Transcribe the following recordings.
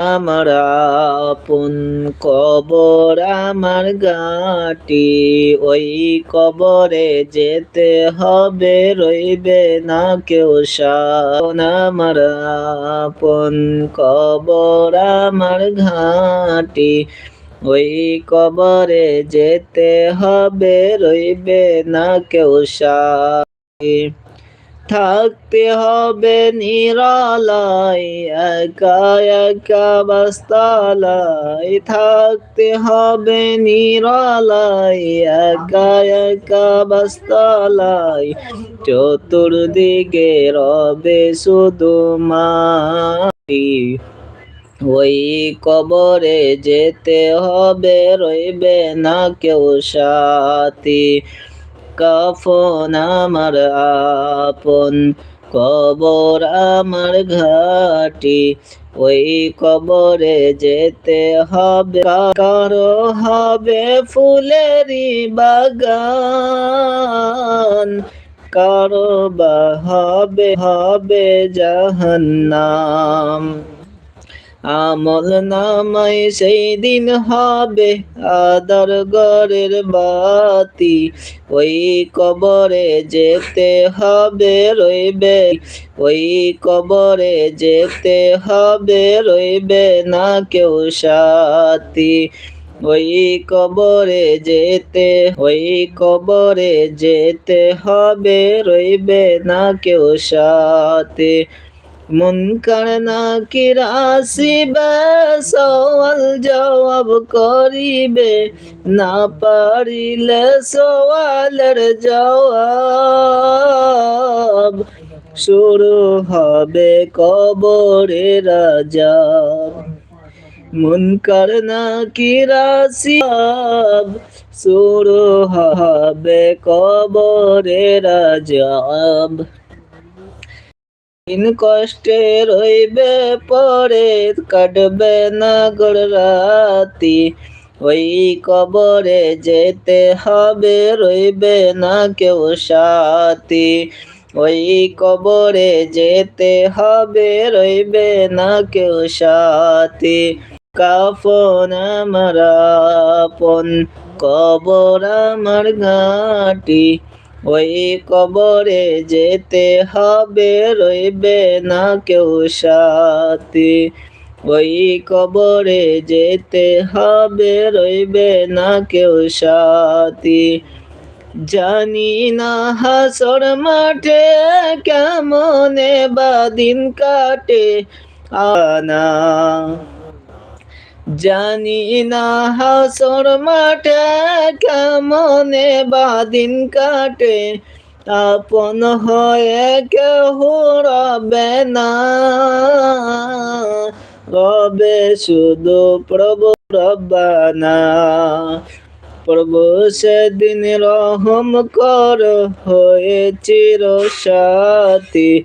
আমার আপন কবর আমার গাটি ওই কবরে যেতে হবে, রইবে না কেউ শান আমার আপন কবর আমার ঘাটি, ওই কবরে যেতে হবে, রইবে না কেউ সাথী থাকতে হবে নিরালাই একা একা বাস্তালাই থাকতে হবে নিরালাই একা একা বাস্তালাই চতুর্দিকে রবে শুধু মাটি। ওই কবরে যেতে হবে, রইবে না কেউ সাথী। কাফন আমার আপন। কবর আমার ঘাটি, ওই কবরে যেতে হবে। কারও হবে ফুলেরই বাগান? কারও বা হবে হবে জাহান্নাম। আমল নামাই সেই দিন হবে আদার গড়ের বাতি। ওই কবরে যেতে হবে রইবে, ওই কবরে যেতে হবে রইবে না কেউ সাথী। ওই কবরে যেতে, ওই কবরে যেতে হবে রইবে না কেউ সাথে। মুনকার নাকির আসিবে, সওয়াল জবাব করিবে। না পারিলে সওয়ালের জবাব শুরু হবে কবরে রাজাব মুনকার নাকির আসিব, শুরু হবে কবরে রাজাব দিন কষ্টে রইবে পরে কাটবে না গড় রাতি। ওই কবরে যেতে হবে, রইবে না কেউ সাথী। ওই কবরে যেতে হবে, রইবে না কেউ সাথী। কাফন আমার আপন, কবর আমার ঘাটি। ওই কবরে যেতে হবে, রইবে না কেউ সাথী। ওই কবরে যেতে হবে, রইবে না কেউ সাথী। জানি না হাসর মাঠে কেমনে বা দিন কাটে আনা। জানি না হাসর মাঠে কেমনে বাদিন কাটে। আপন হয়ে কেহ রবে না। রবে শুধু প্রভু রব্বানা। প্রভু সেদিন রহম কর, হয়ে চির সাথী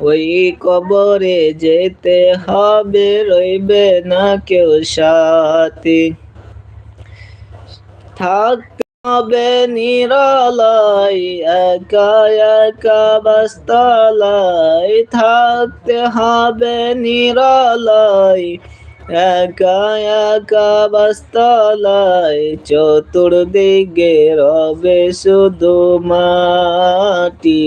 ওই কবরে যেতে হবে, রইবে না কেউ সাথী। থাকতে হবে নিরালাই একা একা বাস্তালাই থাকতে হবে নিরালাই একা একা বাস্তালাই চতুর্দিকে রবে শুধু মাটি।